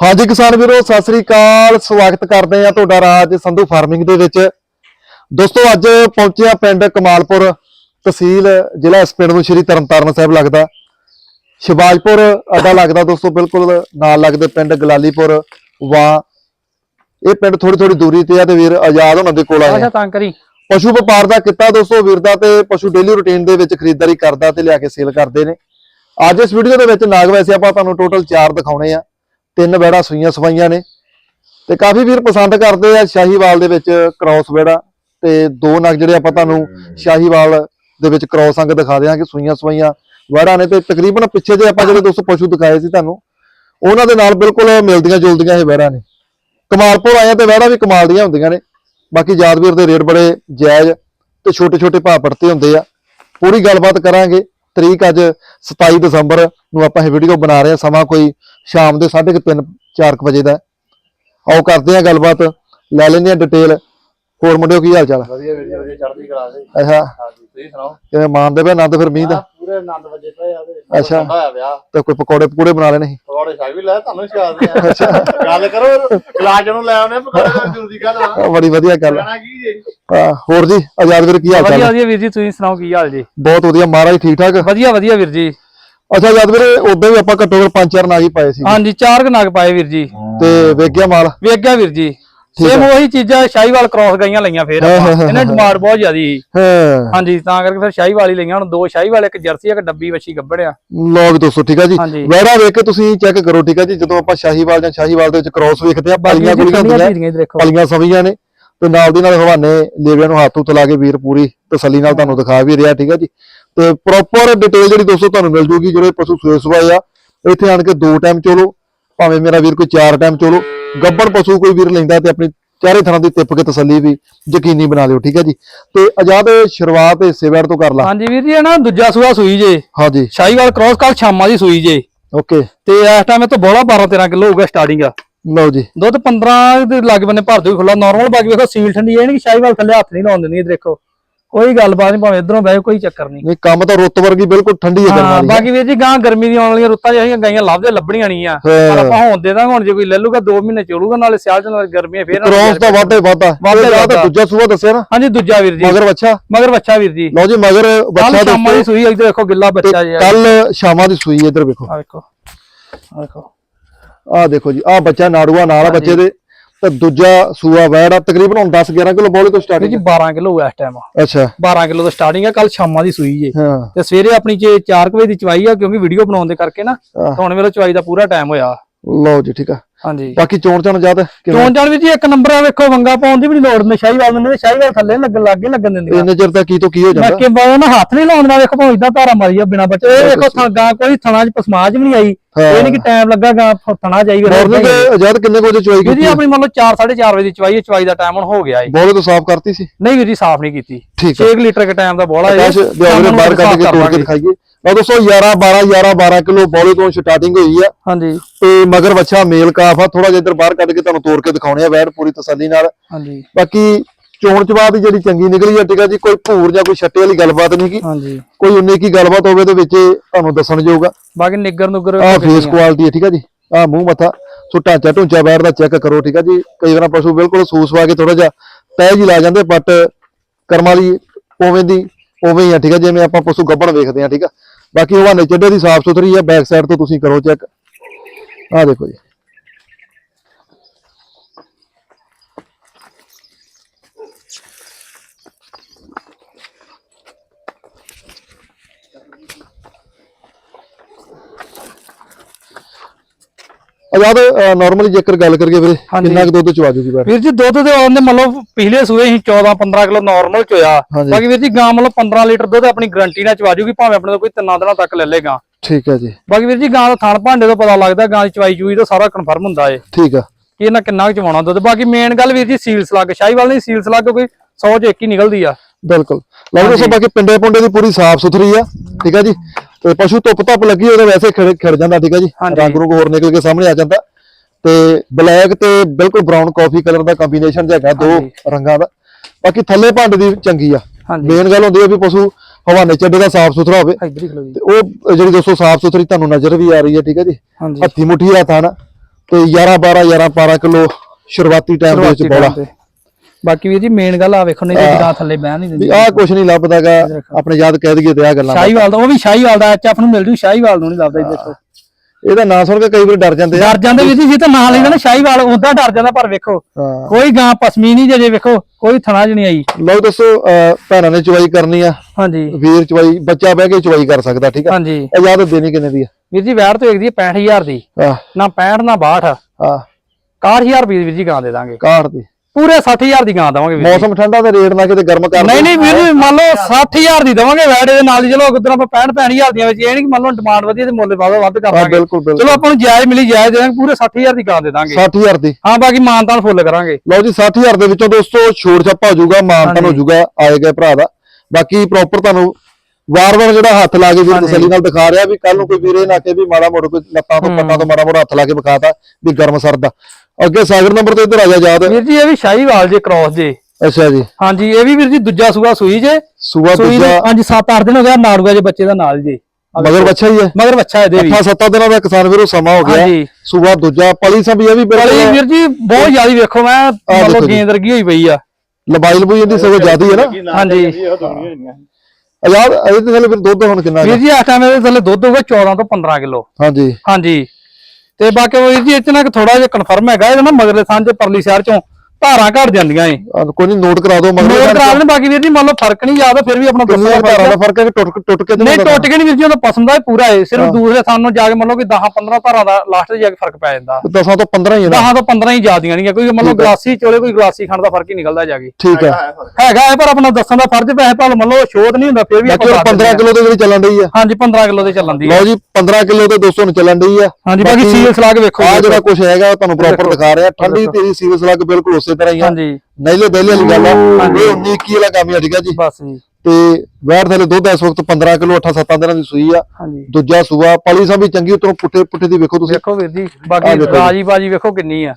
ਹਾਂਜੀ ਕਿਸਾਨ ਵੀਰੋ ਸਤਿ ਸ੍ਰੀ ਅਕਾਲ। ਸਵਾਗਤ ਕਰਦੇ ਆ ਤੁਹਾਡਾ ਰਾਜ ਸੰਧੂ ਫਾਰਮਿੰਗ ਦੇ ਵਿੱਚ। ਦੋਸਤੋ ਅੱਜ ਪਹੁੰਚੇ ਆ ਪਿੰਡ ਕਮਾਲਪੁਰ ਤਹਿਸੀਲ ਜ਼ਿਲ੍ਹਾ ਇਸ ਪਿੰਡ ਨੂੰ ਸ਼੍ਰੀ ਤਰਨਤਾਰਨ ਸਾਹਿਬ ਲੱਗਦਾ। ਸ਼ਿਵਾਜਪੁਰ ਅੱਡਾ ਲੱਗਦਾ ਦੋਸਤੋ ਬਿਲਕੁਲ ਨਾਲ ਲੱਗਦੇ ਪਿੰਡ ਗਲਾਲੀਪੁਰ ਵਾ। ਇਹ ਪਿੰਡ ਥੋੜੀ ਥੋੜੀ ਦੂਰੀ ਤੇ ਆ ਤੇ ਵੀਰ ਆਜ਼ਾਦ ਉਹਨਾਂ ਦੇ ਕੋਲ ਆਏ ਅੱਛਾ। ਤਾਂ ਕਰੀ। ਪਸ਼ੂ ਵਪਾਰ ਦਾ ਕਿੱਤਾ ਦੋਸਤੋ ਵੀਰ ਦਾ ਤੇ ਪਸ਼ੂ ਡੇਲੀ ਰੁਟੀਨ ਦੇ ਵਿੱਚ ਖਰੀਦਦਾਰੀ ਕਰਦਾ ਤੇ ਲਿਆ ਕੇ ਸੇਲ ਕਰਦੇ ਨੇ। ਅੱਜ ਇਸ ਵੀਡੀਓ ਦੇ ਵਿੱਚ ਨਾਗ ਵੈਸੇ ਆਪਾਂ ਤੁਹਾਨੂੰ ਟੋਟਲ 4 ਦਿਖਾਉਣੇ ਆ। ਤਿੰਨ ਬੈੜਾ ਸੂਈਆਂ ਸਵਾਈਆਂ ਨੇ ਤੇ ਕਾਫੀ ਵੀਰ ਪਸੰਦ ਕਰਦੇ ਆ ਸ਼ਾਹੀਵਾਲ ਦੇ ਵਿੱਚ ਕ੍ਰਾਸ ਬੈੜਾ ਤੇ ਦੋ ਨਗ ਜਿਹੜੇ ਆਪਾਂ ਤੁਹਾਨੂੰ ਸ਼ਾਹੀਵਾਲ ਦੇ ਵਿੱਚ ਕ੍ਰਾਸ ਅੰਗ ਦਿਖਾ ਦਿਆਂਗੇ ਸੂਈਆਂ ਸਵਾਈਆਂ ਵੜਾ ਨੇ ਤੇ ਤਕਰੀਬਨ ਪਿੱਛੇ ਜੇ ਆਪਾਂ ਜਿਹੜੇ ਦੋਸਤੋ ਪਸ਼ੂ ਦਿਖਾਏ ਸੀ ਤੁਹਾਨੂੰ ਉਹਨਾਂ ਦੇ ਨਾਲ ਬਿਲਕੁਲ ਮਿਲਦੀਆਂ ਜੁਲਦੀਆਂ ਇਹ ਵੜਾ ਨੇ। ਕਮਾਲਪੁਰ ਆਇਆ ਤੇ ਵੜਾ ਵੀ ਕਮਾਲ ਦੀਆਂ ਹੁੰਦੀਆਂ ਨੇ। ਬਾਕੀ ਯਾਦਵੀਰ ਦੇ ਰੇਟ ਬੜੇ ਜਾਇਜ਼ ਤੇ ਛੋਟੇ ਛੋਟੇ ਭਾਅ ਪੜਤੇ ਹੁੰਦੇ ਆ। ਪੂਰੀ ਗੱਲਬਾਤ ਕਰਾਂਗੇ। ਤਰੀਕ ਅੱਜ 27 ਦਸੰਬਰ ਨੂੰ ਆਪਾਂ ਇਹ ਵੀਡੀਓ ਬਣਾ ਰਹੇ ਹਾਂ। ਸਮਾਂ ਕੋਈ ਸ਼ਾਮ ਦੇ 3:30 4 ਵਜੇ ਦਾ। ਆਓ ਕਰਦੇ ਹਾਂ ਗੱਲਬਾਤ ਲੈ ਲੈਂਦੇ ਹਾਂ ਡਿਟੇਲ ਹੋਰ ਮੁੰਡਿਓ ਕੀ ਹਾਲ ਚਾਲ? ਵਧੀਆ ਵਧੀਆ ਵਧੀਆ ਚੜ੍ਹਦੀ ਕਲਾ ਦੇ ਅੱਛਾ। ਹਾਂਜੀ ਤੁਸੀਂ ਸੁਣਾਓ? ਕਿਵੇਂ ਮਾਨਦੇ ਪਏ ਆਨੰਦ ਫਿਰ ਮੀਂਹ ਦਾ? ਆਹ ਪੂਰੇ ਆਨੰਦ ਵਜੇ ਪਏ ਆ ਤੇ ਅੱਛਾ। ਠੰਡਾ ਹੋਇਆ ਵਿਆਹ ਤੇ ਕੋਈ ਪਕੌੜੇ ਪਕੂੜੇ ਬਣਾ ਲੈਣੇ ਸੀ? ਪਕੌੜੇ ਛਕ ਵੀ ਲੈ ਤੁਹਾਨੂੰ ਛਕਾਦੇ ਆ। ਗੱਲ ਕਰੋ ਗਲਾਜ ਨੂੰ ਲੈ ਆਉਨੇ ਪਕੌੜੇ ਦਾ ਜੂਦੀ ਗੱਲ ਆ। ਆਹ ਬੜੀ ਵਧੀਆ ਗੱਲ ਆ। ਜੇ? ਹੋਰ ਜੀ ਆਜ਼ਾਦ ਵੀਰ ਕੀ ਹਾਲ ਚਾਲ? ਵਧੀਆ ਵੀਰ ਜੀ ਤੁਸੀਂ ਸੁਣਾਓ ਕੀ ਹਾਲ ਜੀ? ਬਹੁਤ ਵਧੀਆ ਮਹਾਰਾਜ ਠੀਕ ਠਾਕ ਵਧੀਆ ਵਧੀਆ ਵੀਰ ਜੀ। ਅੱਛਾ ਆਜ਼ਾਦ ਵੀਰ ਉਦੋਂ ਵੀ ਆਪਾਂ ਘੱਟੋ ਘੱਟ ਪੰਜ ਚਾਰ ਨਾਗ ਹੀ ਪਾਏ ਸੀ। ਹਾਂਜੀ ਚਾਰ ਕੁ ਨਗ ਪਾਏ ਵੀਰ ਜੀ। ਤੇ ਵੇਖ ਗਿਆ ਮਾਲ? ਵੇਖ ਗਿਆ ਵੀਰ ਜੀ। ਸੇਮ ਉਹੀ ਚੀਜ਼ਾਂ ਸ਼ਾਹੀਵਾਲ ਕ੍ਰਾਸ ਗਈਆਂ ਲਈਆਂ ਫੇਰ ਹਾਂ, ਹਾਂ, ਹਾਂ, ਇਹਨਾਂ ਡਿਮਾਂਡ ਬਹੁਤ ਜ਼ਿਆਦੀ ਸੀ। ਹਾਂ। ਹਾਂਜੀ ਤਾਂ ਕਰਕੇ ਫਿਰ ਸ਼ਾਹੀਵਾਲ ਹੀ ਲਈਆਂ। ਹੁਣ ਦੋ ਸ਼ਾਹੀਵਾਲ ਇੱਕ ਜਰਸੀ ਇੱਕ ਡੱਬੀ ਵੱਛੀ ਗੱਬੜਿਆ ਲੋ ਵੀ ਦੋਸਤੋ ਠੀਕ ਆ ਜੀ। ਵੈਰਾ ਵੇਖ ਕੇ ਤੁਸੀਂ ਚੈੱਕ ਕਰੋ ਠੀਕ ਆ ਜੀ। ਜਦੋਂ ਆਪਾਂ ਸ਼ਾਹੀਵਾਲ ਜਾਂ ਸ਼ਾਹੀਵਾਲ ਦੇ ਵਿੱਚ ਕ੍ਰਾਸ ਵੇਖਦੇ ਆ ਪਾਲੀਆਂ ਗੁਲੀਆਂ ਹੁੰਦੀਆਂ ਪਲੀਆਂ ਸਵੀਆਂ ਨੇ। ਤੇ ਨਾਲ ਦੀ ਨਾਲ ਹਵਾਨੇ ਲੇਵਿਆਂ ਨੂੰ ਹੱਥ ਉੱਤੇ ਲਾ ਕੇ ਵੀਰ ਪੂਰੀ ਤਸੱਲੀ ਨਾਲ ਤੁਹਾਨੂੰ ਦਿਖਾ ਵੀ ਰਿਹਾ ਠੀਕ ਆ ਜੀ? ਤੇ ਪ੍ਰੋਪਰ ਡਿਟੇਲ ਜਿਹੜੀ ਦੋਸਤੋ ਤੁਹਾਨੂੰ ਮਿਲ ਜੂਗੀ ਜਿਹੜੇ ਪਸ਼ੂ ਸੂਏ ਸੁਆਏ ਆ ਇੱਥੇ ਆਣ ਕੇ ਦੋ ਟਾਈਮ ਚੋਲੋ ਭਾਵੇਂ ਮੇਰਾ ਵੀਰ ਕੋਈ ਚਾਰ ਟਾਈਮ ਚੋਲੋ ਗੱਬੜ ਪਸ਼ੂ ਕੋਈ ਵੀਰ ਲੈਂਦਾ ਤੇ ਆਪਣੀ ਚਾਰੇ ਥਾਂ ਦੀ ਤਿੱਪ ਕੇ ਤਸੱਲੀ ਵੀ ਯਕੀਨੀ ਬਣਾ ਲਿਓ ਠੀਕ ਆ ਜੀ? ਤੇ ਆਜ਼ਾਦ ਸ਼ੁਰੂਆਤ ਹਿੱਸੇ ਵੈੜ ਤੋਂ ਕਰ ਲਾ। ਹਾਂਜੀ ਵੀਰ ਜੀ ਇਹ ਨਾ ਦੂਜਾ ਸੂਆ ਸੂਈ ਜੇ। ਹਾਂਜੀ। ਸ਼ਾਹੀਵਾਲ ਕ੍ਰਾਸ ਕੱਲ ਸ਼ਾਮਾਂ ਦੀ ਸੂਈ ਜੇ। ਓਕੇ ਤੇ ਇਸ ਟਾਈਮ ਇਹ ਤੋਂ ਬੋਲਾ 12 13 ਕਿਲੋ ਹੋਊਗਾ ਸਟਾਰਟਿੰਗ ਆ। ਲਓ ਜੀ। ਦੁੱਧ 15 ਦੇ ਲੱਗ ਬੰਨੇ ਭਰ ਦੂ ਖੁੱਲਾ ਨਾਰਮਲ ਬਾਕੀ ਵੇਖੋ ਸੀਲ ਠੰਡੀ ਇਹ ਨਹੀਂ ਕਿ ਸ਼ਾਹੀਵਾਲ ਥੱਲੇ ਹੱਥ ਨਹੀਂ ਲਾਉਣ ਦਿੰਦੀ ਇਹ ਦੇਖੋ। ਕੋਈ ਗੱਲਬਾਤ ਨਹੀਂ ਭਾਵੇਂ ਇਧਰੋਂ ਬਹਿ ਕੋਈ ਚੱਕਰ ਨਹੀਂ। ਨਹੀਂ ਕੰਮ ਤਾਂ ਰੁੱਤ ਵਰਗੀ ਬਿਲਕੁਲ ਠੰਡੀ ਹੈ ਗਰਮ ਹਾਂ ਵਾਲੀ। ਬਾਕੀ ਵੀਰ ਜੀ ਗਾਂ ਗਰਮੀ ਦੀ ਆਉਣ ਵਾਲੀਆਂ ਰੁੱਤਾਂ ਜਿਹੜੀਆਂ ਗਾਈਆਂ ਲੱਭਦੇ ਲੱਭਣੀਆਂ ਨਹੀਂ ਆ। ਪਰ ਆਪਾਂ ਹੋਣ ਦੇ ਦਾਂਗੇ ਹੁਣ ਜੇ ਕੋਈ ਲੈ ਲੂਗਾ 2 ਮਹੀਨੇ ਚੋਲੂਗਾ ਨਾਲੇ ਸਿਆਲ ਚ ਗਰਮੀਆਂ ਫੇਰ ਕ੍ਰੋਸ ਦਾ ਹੀ ਵਾਧਾ ਹੀ ਵਾਧਾ। ਵਾਧਾ। ਦੂਜਾ ਸੂਆ ਦੱਸਿਆ ਨਾ? ਹਾਂਜੀ ਦੂਜਾ ਵੀਰ ਜੀ। ਮਗਰ ਬੱਚਾ ਮਗਰ ਬੱਚਾ ਵੀਰ ਜੀ। ਲਓ ਜੀ ਮਗਰ ਬੱਚਾ ਕੱਲ ਸ਼ਾਮਾਂ ਦੀ ਸੂਈ ਇੱਧਰ ਦੇਖੋ ਗਿੱਲਾ ਬੱਚਾ ਜੀ ਕੱਲ ਸ਼ਾਮਾਂ ਦੀ ਸੂਈ ਇੱਧਰ ਵੇਖੋ। ਆ ਵੇਖੋ ਆ ਵੇਖੋ। ਆਹ ਦੇਖੋ ਜੀ ਆਹ ਬੱਚਾ ਨਾੜੂਆ ਨਾਲ ਆ ਬੱਚੇ ਦੇ। ਤੇ ਦੂਜਾ ਸੂਆ ਵੈੜ ਆ ਤਕਰੀਬਨ ਹੁਣ 10 11 ਕਿਲੋ ਬੋਲੇ ਤੋਂ ਸਟਾਰਟਿੰਗ ਜੀ 12 ਕਿਲੋ ਇਸ ਟਾਈਮ ਅੱਛਾ। 12 ਕਿਲੋ ਤੋਂ ਸਟਾਰਟਿੰਗ ਆ ਕੱਲ ਸ਼ਾਮਾਂ ਦੀ ਸੂਈ ਜੇ। ਤੇ ਸਵੇਰੇ ਆਪਣੀ ਜੇ 4 ਵਜੇ ਦੀ ਚਵਾਈ ਆ ਕਿਉਂਕਿ ਵੀਡੀਓ ਬਣਾਉਣ ਦੇ ਕਰਕੇ ਨਾ। ਹੁਣ ਵੇਲੇ ਚਵਾਈ ਦਾ ਪੂਰਾ ਟਾਈਮ ਹੋਇਆ। ਲਓ ਜੀ ਠੀਕ ਆ। ਹਾਂਜੀ। ਬਾਕੀ ਚੋਣ ਚਣ ਕਿਵੇਂ? ਚੋਣ ਜਾਣ ਵੀ ਜੀ ਇੱਕ ਨੰਬਰ ਆ ਵੇਖੋ ਵੰਗਾ ਪਾਉਣ ਦੀ ਵੀ ਲੋੜ ਨਹੀਂ ਸ਼ਾਹੀਵਾਲ ਦਿੰਦੇ ਨੇ ਸ਼ਾਹੀਵਾਲ ਥੱਲੇ ਲੱਗਣ ਲੱਗੇ ਲੱਗਣ ਦਿੰਦੀਆਂ ਇੰਨੇ ਚਿਰ ਤਾਂ ਕੀ ਤੋਂ ਕੀ ਹੋ ਜਾਂਦਾ? ਕਿ ਬਾਉ ਨਾ ਹੱਥ ਨਹੀਂ ਲਾਉਣ ਦਾ ਵੇਖੋ ਭਾਵੇਂ ਇਦਾਂ ਧਾਰਾ ਮਾਰੀ ਆ ਬਿਨਾ ਬੱਚੇ। ਇਹ ਵੇਖੋ ਥਾਂ ਕੋਈ ਥਣਾ ਚ ਪਸਮਾਜ ਵੀ ਨਹੀਂ ਆਈ। ਹਾਂ। ਇਹ ਨਹੀਂ ਕਿ ਟਾਈਮ ਲੱਗਾ ਗਾਂ ਥਣਾ ਜਾਈ ਮਾਰਨਿੰਗ ਆਜ਼ਾਦ ਕਿੰਨੇ ਕੁ ਵਜੇ ਚੁਆਈ ਵੀਰ ਕੀਤੀ? ਜੀ ਆਪਣੀ ਮੰਨ ਲਓ 4 4:30 ਵਜੇ ਦੀ ਚਵਾਈ ਹੈ ਚਵਾਈ ਦਾ ਟਾਈਮ ਹੁਣ ਹੋ ਗਿਆ ਏ। ਬੋਲੇ ਤੋਂ ਸਾਫ਼ ਕਰਤੀ ਸੀ? ਨਹੀਂ ਵੀਰ ਜੀ ਸਾਫ਼ ਨਹੀਂ ਕੀਤੀ। ਠੀਕ ਆ। 6 ਲੀਟਰ ਕੇ ਟਾਈਮ ਦਾ ਬੋਲਾ ਦਿਹਾੜੇ ਬਾਹਰ ਕੱਢ ਕੇ ਤੋੜ ਕੇ ਦਿਖਾਈਏ। ਲਓ ਦੋਸਤੋ 11 12 11 12 ਕਿਲੋ ਬੋਲੇ ਤੋਂ ਸਟਾਰਟਿੰਗ ਹੋਈ ਆ। ਹਾਂਜੀ। ਤੇ ਮਗਰ ਬੱਚਾ ਮੇਲ ਕਾਫ ਆ ਥੋੜਾ ਜਿਹਾ ਇੱਧਰ ਬਾਹਰ ਕੱਢ ਕੇ ਤੁਹਾਨੂੰ ਤੋੜ ਕੇ ਦਿਖਾਉਣੇ ਆ ਵੈੜ ਪੂਰੀ ਤਸੱਲੀ ਨਾਲ। ਹਾਂਜੀ। ਬਾਕੀ ਚੋਣ ਚਵਾਦ ਦੀ ਜਿਹੜੀ ਚੰਗੀ ਨਿਕਲੀ ਆ ਠੀਕ ਆ ਜੀ ਕੋਈ ਭੂਰ ਜਾਂ ਕੋਈ ਛੱਟੇ ਵਾਲੀ ਗੱਲਬਾਤ ਨਹੀਂ ਕੀ ਹਾਂਜੀ। ਕੋਈ ਉਨੇ ਕੀ ਗੱਲਬਾਤ ਹੋਵੇ ਤੇ ਵਿੱਚ ਤੁਹਾਨੂੰ ਦੱਸਣ ਜੋਗਾ ਬਾਕੀ ਨਿੱਗਰ ਨੁਗਰ ਆਹ ਫੇਸ ਕੁਆਲਿਟੀ ਹੈ ਠੀਕ ਆ ਜੀ। ਆਹ ਮੂੰਹ ਮੱਥਾ ਸੋ ਢਾਂਚਾ ਢੁੰਚਾ ਬੈਠ ਦਾ ਚੈੱਕ ਕਰੋ ਠੀਕ ਆ ਜੀ। ਕਈ ਵਾਰ ਪਸ਼ੂ ਬਿਲਕੁਲ ਸੂਸਵਾ ਕੇ ਥੋੜਾ ਜਿਹਾ ਤਹਿ ਜੀ ਲਾ ਜਾਂਦੇ ਬਟ ਕਰਮ ਵਾਲੀ ਉਵੇਂ ਦੀ ਉਵੇਂ ਹੀ ਆ ਠੀਕ ਆ ਜਿਵੇਂ ਆਪਾਂ ਪਸ਼ੂ ਗੱਭਣ ਵੇਖਦੇ ਆ ਠੀਕ ਆ। ਬਾਕੀ ਹਵਾਨੇ ਚੱਡੇ ਦੀ ਸਾਫ਼ ਸੁਥਰੀ ਆ ਬੈਕ ਸਾਈਡ ਤੋਂ ਤੁਸੀਂ ਕਰੋ ਚੈੱਕ ਆਹ ਦੇਖੋ ਜੀ। ਆਜ਼ਾਦ ਨਾਰਮਲੀ ਜੇਕਰ ਗੱਲ ਕਰੀਏ ਵੀਰੇ। ਕਿੰਨਾ ਕੁ ਦੁੱਧ ਚਵਾ ਜੂਗੀ ਵੀਰ ਜੀ ਦੁੱਧ ਦੇ ਆਉਂਦੇ ਮੰਨ ਲਓ ਪਿਛਲੇ ਸੂਏ ਹੀ 14 15 ਕਿਲੋ ਨਾਰਮਲ ਚ ਹੋਇਆ ਹਾਂਜੀ। ਬਾਕੀ ਵੀਰ ਜੀ ਗਾਂ ਮੰਨ ਲਓ 15 ਲੀਟਰ ਦੁੱਧ ਆਪਣੀ ਗਰੰਟੀ ਨਾਲ ਚਵਾ ਜੂਗੀ ਭਾਵੇਂ ਆਪਣੇ ਤੋਂ ਕੋਈ ਤਿੰਨਾਂ ਦਿਨਾਂ ਤੱਕ ਲੈ ਲੇਗਾ ਠੀਕ ਹੈ ਜੀ। ਬਾਕੀ ਵੀਰ ਜੀ ਗਾਂ ਦਾ ਥਣ ਭਾਂਡੇ ਤੋਂ ਪਤਾ ਲੱਗਦਾ ਗਾਂ ਦੀ ਚਵਾਈ ਚੂਈ ਤੋਂ ਸਾਰਾ ਕਨਫਰਮ ਹੁੰਦਾ ਏ। ਠੀਕ ਆ। ਕਿ ਇਹਨਾਂ ਕਿੰਨਾ ਕੁ ਚਵਾਉਣਾ ਦੁੱਧ। ਬਾਕੀ ਮੇਨ ਗੱਲ ਵੀਰ ਜੀ ਸੀਲਸ ਲੱਗ ਸ਼ਾਹੀਵਾਲ ਨਹੀਂ ਸੀਲਸ ਲੱਗ ਕੋਈ 100 ਚ ਇੱਕ ਹੀ ਨਿਕਲਦੀ ਆ। ਬਿਲਕੁਲ। ਲਓ ਦੋਸਤੋ ਬਾਕੀ ਪਿੰਡੇ ਪੁੰਡੇ ਦੀ ਪੂਰੀ ਸਾਫ਼ ਸੁਥਰੀ ਆ। ਠੀਕ ਆ ਜੀ। ਤੇ ਪਸ਼ੂ ਧੁੱਪ ਧੱਪ ਲੱਗੀ ਉਹਦੇ ਵੈਸੇ ਖਿੜ ਖਿੜ ਜਾਂਦਾ ਠੀਕ ਆ ਜੀ। ਰੰਗ ਰੂੰਗ ਹੋਰ ਨਿਕਲ ਕੇ ਸਾਹਮਣੇ ਆ ਜਾਂਦਾ। ਤੇ ਬਲੈਕ ਤੇ ਬਿਲਕੁਲ ਬਰਾਊਨ ਕਾਫੀ ਕਲਰ ਦਾ ਕੰਬੀਨੇਸ਼ਨ ਜਿਹਾ ਹੈਗਾ ਦੋ। ਰੰਗਾਂ ਦਾ। ਬਾਕੀ ਥੱਲੇ ਭੰਡ ਦੀ ਚੰਗੀ ਆ। ਮੇਨ ਗੱਲ ਹੁੰਦੀ ਹੈ ਵੀ ਪਸ਼ੂ ਹਵਾਨੇ ਚੱਡੇ ਦਾ ਸਾਫ਼ ਸੁਥਰਾ ਹੋਵੇ। ਹੀ ਤੇ ਉਹ ਜਿਹੜੀ ਦੋਸਤੋ ਸਾਫ਼ ਸੁਥਰੀ ਤੁਹਾਨੂੰ ਨਜ਼ਰ ਵੀ ਆ ਰਹੀ ਹੈ ਠੀਕ ਹੈ ਜੀ? ਹੱਥੀ ਮੁੱਠੀ ਦਾ ਥਾਣਾ ਤੇ 11 12 11 12 ਕਿਲੋ ਸ਼ੁਰੂਆਤੀ ਟਾਈਮ ਦੇ ਵਿੱਚ ਬੋਲਾ। ਬਾਕੀ ਵੀਰ ਜੀ ਮੇਨ ਗੱਲ ਆ ਵੇਖੋ ਨਹੀਂ ਤੇ ਗਾਂ ਥੱਲੇ ਬਹਿ ਨਹੀਂ ਵੀ ਦਿੰਦੀ ਆਹ ਕੁਛ ਨਹੀਂ ਲੱਭਦਾਗਾ ਆਪਣੇ ਯਾਦ ਕਹਿ ਦਈਏ ਤੇ ਆ ਗੱਲਾਂ ਸ਼ਾਹੀਵਾਲ ਦਾ ਉਹ ਵੀ ਸ਼ਾਹੀਵਾਲ ਦਾ ਐਚਐਫ ਨੂੰ ਮਿਲ ਜੂ ਸ਼ਾਹੀਵਾਲ ਨੂੰ ਨਹੀਂ ਲੱਭਦਾ ਜੀ ਦੇਖੋ। ਇਹਦਾ ਨਾਂ ਸੁਣ ਕੇ ਕਈ ਵਾਰ ਡਰ ਜਾਂਦੇ ਆ। ਡਰ ਜਾਂਦੇ ਵੀਰ ਜੀ ਤਾਂ ਨਾਂ ਲੈਂਦਾ ਨਾ ਸ਼ਾਹੀਵਾਲ ਉਦਾਂ ਡਰ ਜਾਂਦਾ ਪਰ ਵੇਖੋ ਹਾਂ। ਕੋਈ ਗਾਂ ਪਸਮੀ ਨਹੀਂ ਜੇ ਵੇਖੋ ਕੋਈ ਥਣਾ ਜ ਨਹੀਂ ਆਈ। ਲਓ ਦੱਸੋ ਭੈਣਾਂ ਨੇ ਚਵਾਈ ਕਰਨੀ ਆ। ਹਾਂਜੀ। ਵੀਰ ਚਵਾਈ ਬੱਚਾ ਬਹਿ ਕੇ ਚਵਾਈ ਕਰ ਸਕਦਾ ਠੀਕ ਆ? ਹਾਂਜੀ। ਇਜਾਜ਼ਤ ਦੇਣੀ ਕਿੰਨੇ ਦੀ ਆ? ਵੀਰ ਜੀ ਵੈਰ ਤੋਂ ਵੇਖਦੀ 65000 ਦੀ। ਨਾ 65 ਨਾ 62 ਆਹ। 61000 ਰੁਪਏ ਦੀ ਵੀਰ ਜੀ ਗਾਂ ਦੇ ਦਾਂਗੇ। ਕਾਠ ਦੀ। ਪੂਰੇ 60000 ਦੀ ਗਾਂ ਦਵਾਂਗੇ ਵੀਰ ਜੀ। ਮੌਸਮ ਠੰਡਾ ਤੇ ਰੇਟ ਨਾ ਕਿਤੇ ਗਰਮ ਕਰ ਨਹੀਂ ਨਹੀਂ ਵੀਰ ਜੀ ਮੰਨ ਲਓ 60000 ਦੀ ਦਵਾਂਗੇ ਵੈੜੇ ਦੇ ਨਾਲ ਹੀ ਚਲੋ ਉਧਰ ਆਪਾਂ 65 65000 ਦੀਆਂ ਵਿੱਚ ਇਹ ਨਹੀਂ ਕਿ ਮੰਨ ਲਓ ਡਿਮਾਂਡ ਵਧੀ ਤੇ ਮੁੱਲ ਵਾਵਾ ਵੱਧ ਕਰ ਹਾਂ ਦਾਂਗੇ ਬਿਲਕੁਲ ਬਿਲਕੁਲ। ਚਲੋ ਆਪਾਂ ਨੂੰ ਜਾਇਜ਼ ਮਿਲੀ ਜਾਇਜ਼ ਦੇ ਦਾਂਗੇ ਪੂਰੇ 60000 ਦੀ ਗਾਂ ਦੇ ਦਾਂਗੇ। 60000 ਦੀ। ਹਾਂ ਬਾਕੀ ਮਾਨਤਾਨ ਫੁੱਲ ਕਰਾਂਗੇ। ਲਓ ਜੀ 60000 ਦੇ ਵਿੱਚੋਂ ਦੋਸਤੋ ਛੋੜ ਛੱਪਾ ਹੋ ਜਾਊਗਾ ਮਾਨਤਨ ਹੋ ਜਾਊਗਾ ਆਏ ਗਏ ਭਰਾ ਦਾ। ਬਾਕੀ ਪ੍ਰੋਪਰ ਤੁਹਾਨੂੰ ਵਾਰ-ਵਾਰ ਜਿਹੜਾ ਹੱਥ ਲਾ ਕੇ ਵੀ ਤਸੱਲੀ ਨਾਲ ਦਿਖਾ ਰਿਹਾ ਵੀ ਕੱਲ ਨੂੰ ਕੋਈ ਵੀਰੇ ਨਾ ਕੇ ਵੀ ਮਾੜਾ ਮੋੜ ਕੋਈ ਲੱਤਾਂ ਤੋਂ ਪੱਟਾਂ ਤੋਂ ਮਾੜਾ ਮੋੜ ਹੱਥ ਲਾ ਕੇ ਵਿਖਾਤਾ ਵੀ ਗਰਮ ਸਰਦ। ਆ ਅੱਗੇ ਸਾਗਰ ਨੰਬਰ ਤੇ ਇੱਧਰ ਆ ਜਾ ਯਾਦ। ਵੀਰ ਜੀ ਇਹ ਵੀ ਸ਼ਾਹੀਵਾਲ ਜੇ ਕ੍ਰਾਸ ਜੇ। ਅੱਛਾ ਜੀ। ਹਾਂਜੀ ਇਹ ਵੀ ਵੀਰ ਜੀ ਦੂਜਾ ਸੂਆ ਸੂਈ ਜੇ। ਸੂਆ ਸੂਈ ਨੂੰ ਦੂਜਾ ਹਾਂਜੀ 7-8 ਦਿਨ ਹੋ ਗਿਆ ਨਾੜੂਆ ਜੇ ਬੱਚੇ ਦਾ ਨਾਲ ਜੇ। ਮਗਰ ਬੱਚਾ ਹੀ ਹੈ। ਮਗਰ ਬੱਚਾ ਇਹਦੇ ਵੀ। ਅੱਠਾਂ ਸੱਤਾਂ ਦਿਨਾਂ ਦਾ ਕਿਸਾਨ ਵੀਰੋ ਸਮਾਂ ਹੋ ਗਿਆ। ਹਾਂਜੀ। ਸੂਆ ਦੂਜਾ ਪਲੀ ਸੰਭੀ ਇਹ ਵੀ ਵਾਲੀ ਬਿਲਕੁਲ ਵੀਰ ਜੀ ਬਹੁਤ ਜ਼ਿਆਦਾ ਵੇਖੋ ਮੈਂ ਦੇਖੋ ਮਤਲਬ ਜੀ। ਗੇਂਦ ਵਰਗੀ ਹੋਈ ਪਈ ਆ। ਲੰਬਾਈ ਲੰਬੂਈ ਇਹਦੀ ਸਗੋਂ ਜ਼ਿਆਦਾ ਹੀ ਹੈ ਨਾ ਹਾਂਜੀ। ਆਜ਼ਾਦ ਇਹਦੇ ਥੱਲੇ ਫਿਰ ਦੁੱਧ ਹੁਣ ਕਿੰਨਾ ਵੀਰ ਹੈ ਜੀ ਇਸ ਟਾਈਮ ਇਹਦੇ ਥੱਲੇ ਦੁੱਧ ਹੋਊਗਾ 14 ਤੋਂ 15 ਕਿਲੋ। ਹਾਂਜੀ। ਹਾਂਜੀ। ਤੇ ਬਾਕੀ ਵੀਰ ਜੀ, ਇਹ ਚ ਨਾ ਥੋੜਾ ਜਿਹਾ ਕਨਫਰਮ ਹੈਗਾ, ਇਹਦਾ ਨਾ ਮਗਰਲੇ ਸਾਂਝ ਚ ਪਰਲੀ ਸ਼ਹਿਰ ਚੋਂ ਧਾਰਾਂ ਘਟ ਜਾਂਦੀਆਂ ਏ। ਆਹ ਕੋਈ ਨਹੀਂ ਨੋਟ ਕਰਾ ਦਿਓ ਮਗਰ। ਨੋਟ ਕਰਾ ਦੇਣ ਬਾਕੀ ਵੀਰ ਜੀ ਮੰਨ ਲਓ ਫ਼ਰਕ ਨਹੀਂ ਜ਼ਿਆਦਾ ਫਿਰ ਵੀ ਆਪਣਾ ਕਿੰਨੀ ਦੱਸਣਾ ਧਾਰਾਂ ਦਾ ਫ਼ਰਕ ਹੈ ਕਿ ਟੁੱਟ ਟੁੱਟ ਕੇ ਤੇ ਨਹੀਂ ਟੁੱਟ ਕੇ ਨਹੀਂ ਵੀਰ ਜੀ ਉਹਦਾ ਪਸੰਦ ਇਹ ਪੂਰਾ ਏ। ਸਿਰਫ ਦੂਸਰੇ ਥਾਂ ਨੂੰ ਜਾ ਕੇ ਮੰਨ ਲਓ ਕਿ 10 15 ਧਾਰਾਂ ਦਾ ਲਾਸਟ ਤੇ ਜਾ ਕੇ ਫ਼ਰਕ ਪੈ ਜਾਂਦਾ। ਦਸਾਂ ਤੋਂ 15 ਹੀ ਹੈ ਨਾ। 10 ਤੋਂ 15 ਹੀ ਜ਼ਿਆਦੀਆਂ ਨਹੀਂ ਕੋਈ ਮੰਨ ਲਓ ਗਲਾਸੀ ਚੋਲੇ ਕੋਈ ਗਲਾਸੀ ਖਾਣ ਦਾ ਫ਼ਰਕ ਹੀ ਨਿਕਲਦਾ ਜਾ ਕੇ। ਠੀਕ ਹੈ। ਹੈਗਾ ਹੈ ਪਰ ਆਪਣਾ ਦੱਸਣ ਦਾ ਫਰਜ਼ ਪੈਸੇ ਭਾਵੇਂ ਮੰਨ ਲਓ ਸ਼ੋਧ ਨਹੀਂ ਹੁੰਦਾ ਫਿਰ ਵੀ ਬਾਕੀ ਆਪਾਂ ਹੁਣ ਦੱਸ 15 ਕਿਲੋ ਦੇ ਜਿਹੜੀ ਚੱਲਣ ਰਹੀ ਆ। ਹਾਂਜੀ 15 ਕਿਲੋ ਦੇ ਚੱਲਣ ਦੀ। ਲਓ ਜੀ 15 ਕਿਲੋ ਤੇ 200 ਨੂੰ ਚੱਲਣ ਰਹੀ ਆ। ਹਾਂਜੀ ਬਾਕੀ ਸੀਲ ਸਲਾ ਕੇ ਵੇਖੋ ਆ ਜਿਹੜਾ ਕੁਝ ਹੈਗਾ ਤੁਹਾਨੂੰ ਪ੍ਰੋਪਰ ਦੇਖੋ। ਰਿਹਾ। ਠੰਡੀ ਤੇਰੀ ਸੀਰੀਅਸ ਲੱਗ ਬਿਲਕੁਲ ਉਸੇ ਤਰ੍ਹਾਂ ਹੀ ਆ ਹਾਂਜੀ ਨੈਲੇ ਬੈਲੇ ਵਾਲੀ ਗੱਲ ਆ। ਇਹ 19 21 ਵਾਲਾ ਕੰਮ ਹੀ ਆ ਠੀਕ ਆ ਜੀ। ਬਸ ਜੀ। ਤੇ ਵੈਰ ਥਲੇ ਦੁੱਧ ਇਸ ਵਕਤ 15 ਕਿਲੋ 8-7 ਦਿਨਾਂ ਦੀ ਸੂਈ ਆ। ਦੂਜਾ ਸੂਆ ਪਲੀ ਸਾਂ ਵੀ ਚੰਗੀ ਉਤਰੋਂ ਪੁੱਠੇ ਪੁੱਠੇ ਦੀ ਵੇਖੋ ਤੁਸੀਂ। ਵੇਖੋ ਵੀਰ ਜੀ ਬਾਕੀ। ਰਾਜੀ ਬਾਜੀ ਵੇਖੋ ਕਿੰਨੀ ਆ।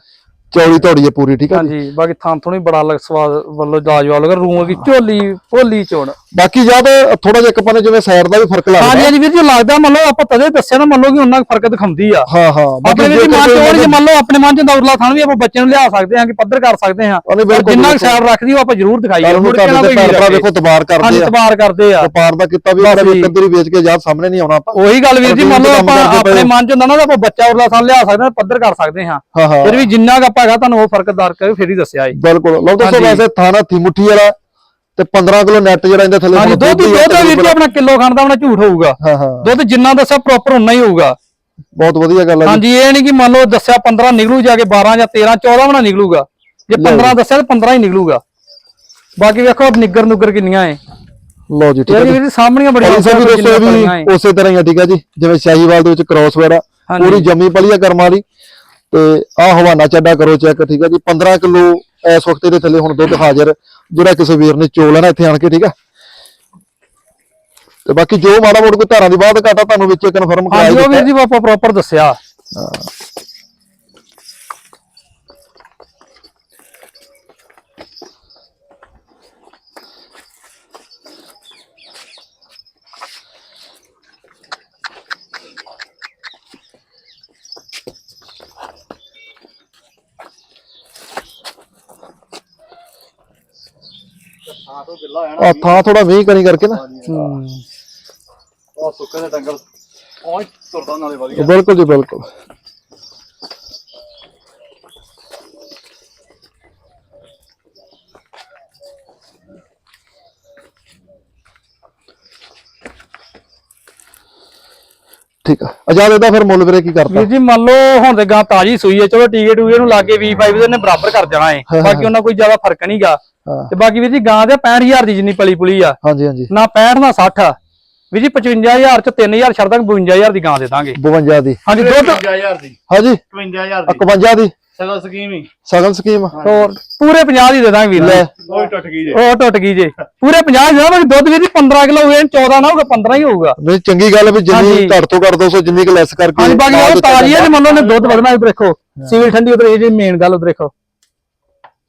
ਚੌੜੀ ਧੌੜੀ ਹੈ ਪੂਰੀ ਠੀਕ ਆ ਜੀ। ਹਾਂਜੀ ਬਾਕੀ ਥਾਂ ਥੋਣੀ ਬੜਾ ਲੱਗ ਸਵਾਦ ਵੱਲੋਂ ਜਾਜਵਾਲ ਲਗਾ ਰੂਮ ਦੀ ਝੋਲੀ ਭੋਲੀ ਚੋਣ ਬਾਕੀ ਜਦ ਥੋੜਾ ਜਿਹਾ ਇੱਕ ਪਾਸੇ ਜਿਵੇਂ ਸਾਈਡ ਦਾ ਵੀ ਫ਼ਰਕ ਹਾਂਜੀ ਲੱਗਦਾ। ਹਾਂਜੀ ਵੀਰ ਜੀ ਲੱਗਦਾ ਮੰਨ ਲਓ ਆਪਾਂ ਤਦੇ ਦੱਸਿਆ ਨਾ ਮੰਨ ਲਓ ਕਿ ਉਹਨਾਂ ਫ਼ਰਕ ਦਿਖਾਉਂਦੀ ਆ। ਹਾਂ ਹਾਂ ਆਪਣੇ ਜੀ ਮਨ ਚੋੜ ਜੇ ਮੰਨ ਲਓ ਆਪਣੇ ਮਨ ਚ ਦੌਰਲਾ ਥਾਣ ਵੀ ਆਪਾਂ ਬੱਚੇ ਨੂੰ ਲਿਆ ਸਕਦੇ ਹਾਂ ਕਿ ਪੱਧਰ ਕਰ ਸਕਦੇ ਹਾਂ। ਜਿੰਨਾ। ਸਾਈਡ ਰੱਖਦੀ ਉਹ ਆਪਾਂ ਜ਼ਰੂਰ ਦਿਖਾਈਏ। ਮੁੜ ਕੇ ਨਾ ਕੋਈ ਵੀਰ ਵੇਖੋ ਤਬਾਰ ਹਾਂਜੀ ਕਰਦੇ ਆ। ਤਬਾਰ ਕਰਦੇ ਆ। ਵਪਾਰ ਦਾ ਕੀਤਾ ਵੀ ਉਹਨੇ ਜੀ। ਕੰਦਰੀ ਵੇਚ ਕੇ ਜਦ ਸਾਹਮਣੇ ਨਹੀਂ ਆਉਣਾ ਆਪਾਂ। ਉਹੀ ਗੱਲ ਵੀਰ ਜੀ ਮੰਨ ਲਓ ਆਪਾਂ ਆਪਣੇ। ਮਨ ਚ ਨਾ ਆਪਾਂ ਬੱਚਾ ਉਰਲਾ ਥਾਂ ਲਿਆ ਸਕਦੇ ਹਾਂ ਪੱਧਰ ਕਰ ਸਕਦੇ ਹਾਂ। ਹਾਂ ਹਾਂ। ਫਿਰ ਵੀ ਜਿੰਨਾ ਕੁ ਆਪਾਂ ਹੈਗਾ ਤੁਹਾਨੂੰ ਉਹ ਫ਼ਰਕ ਦਰ ਕੇ ਫਿਰ ਹੀ ਦੱਸਿਆ ਏ। ਬਿਲਕੁਲ। ਲਓ ਦੋਸਤੋ ਹਾਂਜੀ। ਵੈਸੇ ਥਾਣਾ ਥੀ ਮੁੱਠੀ ਵਾਲਾ ਤੇ 15 ਕਿਲੋ ਨੈਟ ਜਿਹੜਾ ਇਹਦੇ ਥੱਲੇ ਹਾਂਜੀ ਦੁੱਧ ਦੁੱਧ ਵੀਰ ਜੀ। ਆਪਣਾ ਕਿਲੋ ਖਾਣ ਦਾ ਆਪਣਾ ਝੂਠ ਹੋਊਗਾ। ਹਾਂ ਹਾਂ। ਦੁੱਧ ਜਿੰਨਾ ਦੱਸਿਆ ਪ੍ਰੋਪਰ ਉਨਾ ਹੀ ਹੋਊਗਾ। ਬਹੁਤ ਵਧੀਆ ਗੱਲ ਹੈ ਹਾਂਜੀ ਇਹ ਨਹੀਂ ਕਿ ਮੰਨ ਲਓ ਦੱਸਿਆ 15 ਨਿਕਲੂ ਜਾ ਕੇ 12 ਜਾਂ 13 14 ਬਣਾ ਨਿਕਲੂਗਾ। ਜੇ 15 ਦੱਸਿਆ ਤਾਂ 15 ਹੀ ਨਿਕਲੂਗਾ। ਬਾਕੀ ਵੇਖੋ ਨਿੱਗਰ ਨੁੱਗਰ ਕਿੰਨੀਆਂ ਏ ਲਓ ਜੀ ਠੀਕ ਹੈ ਜੀ। ਸਾਹਮਣੀਆਂ ਬੜੀਆਂ ਵੀ ਦੋਸਤੋ। ਵੀ ਉਸੇ ਤਰ੍ਹਾਂ ਹੀ ਆ ਠੀਕ ਹੈ ਜੀ। ਜਿਵੇਂ ਸ਼ਾਹੀਵਾਲ ਦੇ ਵਿੱਚ ਕ੍ਰਾਸ ਵੜਾ। ਪੂਰੀ ਜੰਮੀ ਪਲੀ ਆ ਕਰਮਾਂ ਦੀ। ਤੇ ਆ ਹਵਾਨਾ ਚੱਡਾ ਕਰੋ ਚੈੱਕ ਠੀਕ ਹੈ ਜੀ। 15 ਕਿਲੋ ਇਸ ਵਕਤ ਦੇ ਥੱਲੇ ਹੁਣ ਦੁੱਧ ਹਾਜ਼ਰ ਜਿਹੜਾ ਕਿਸੇ ਵੀਰ ਨੇ ਚੋ ਲੈਣਾ ਇੱਥੇ ਆਣ ਕੇ ਠੀਕ ਆ। ਤੇ ਬਾਕੀ ਜੋ ਮਾੜਾ ਮੋੜ ਕੋਈ ਧਾਰਾਂ ਦੀ ਬਾਤ ਘਾਟਾ ਤੁਹਾਨੂੰ ਵਿੱਚ ਕਨਫਰਮ ਉਹ ਦਿੱਤਾ। ਵੀਰ ਜੀ ਆਪਾਂ ਪ੍ਰੋਪਰ ਦੱਸਿਆ। ਹਾਂ ਤੋਂ ਗਿੱਲਾ ਹੋਇਆ ਨਾ। ਆ ਥਾਂ ਥੋੜਾ ਮੀਂਹ ਕਰੀ ਕਰਕੇ ਨਾ। ਹੂੰ। ਉਹ ਸੁੱਕੇ ਦੇ ਡੰਗਰ। ਪਹੁੰਚ ਤੁਰਦਾ ਨਾਲੇ ਵਧੀਆ। ਬਿਲਕੁਲ ਜੀ ਬਿਲਕੁਲ। ਠੀਕ ਆ। ਆਜ਼ਾਦ ਇਹਦਾ ਫਿਰ ਮੁੱਲ ਵੀਰੇ ਕੀ ਕਰਦਾ ਵੀਰ ਜੀ ਮੰਨ ਲਓ ਹੁਣ ਤੇ ਗਾਂ ਤਾਜੀ ਸੂਈ ਹੈ ਚਲੋ ਟੀਕੇ ਟੂਕੇ ਨੂੰ ਲਾਗੇ V5 ਦੇ ਨੇ ਬਰਾਬਰ ਕਰ ਜਾਣਾ ਏ। ਹਾਂ, ਬਾਕੀ ਉਹਨਾਂ ਕੋਈ ਜ਼ਿਆਦਾ ਫ਼ਰਕ ਨਹੀਂਗਾ ਹਾਂ। ਤੇ ਬਾਕੀ ਵੀਰ ਜੀ ਗਾਂ ਦੇ 65000 ਦੀ ਜਿੰਨੀ ਪਲੀ ਪੁਲੀ ਆ। ਹਾਂਜੀ ਹਾਂਜੀ। ਨਾ 65 ਨਾ 60 ਵੀਰ ਜੀ 55000 ਚ 3000 ਛੱਡ ਦਾਂਗੇ 52000 ਦੀ ਗਾਂ ਦੇ ਦਾਂਗੇ। 52 ਦੀ। ਹਾਂਜੀ ਦੁੱਧ? 55000 ਦੀ। ਹਾਂਜੀ। 55000 ਦੀ। 51 ਦੀ। ਸਗੋਂ ਸਕੀਮ ਹੀ। ਸਗਨ ਸਕੀਮ। ਹੋਰ ਪੂਰੇ 50 ਦੀ ਦੇ ਦਾਂਗੇ ਵੀਰ ਲੈ। ਜੀ ਕੋਈ ਟੁੱਟ ਗਈ ਜੇ। ਉਹ ਟੁੱਟ ਗਈ ਜੇ। ਪੂਰੇ 50 ਦੀ ਦੇਵਾਂਗੇ ਦੁੱਧ ਵੀਰ ਜੀ 15 ਕਿਲੋ ਹੋਏ 14 ਨਾ ਹੋਊਗਾ 15 ਹੀ ਹੋਊਗਾ। ਨਹੀਂ ਚੰਗੀ ਗੱਲ ਵੀ ਜਿੰਨੀ। ਘੱਟ ਤੋਂ ਘੱਟ 200 ਜਿੰਨੀ ਕੁ ਲੈਸ ਕਰਕੇ ਹਾਂਜੀ ਬਾਕੀ ਉਹ ਤਾਜੀ ਹੈ। ਜੇ ਮੰਨ ਲਓ ਨੇ ਦੁੱਧ ਵਧਣਾ ਇਧਰ ਦੇਖੋ। ਸਿਵਲ ਠੰਡੀ ਉਧਰ ਇਹ ਜਿਹੜੀ ਮੇਨ ਗੱਲ ਉਧਰ ਦੇਖੋ।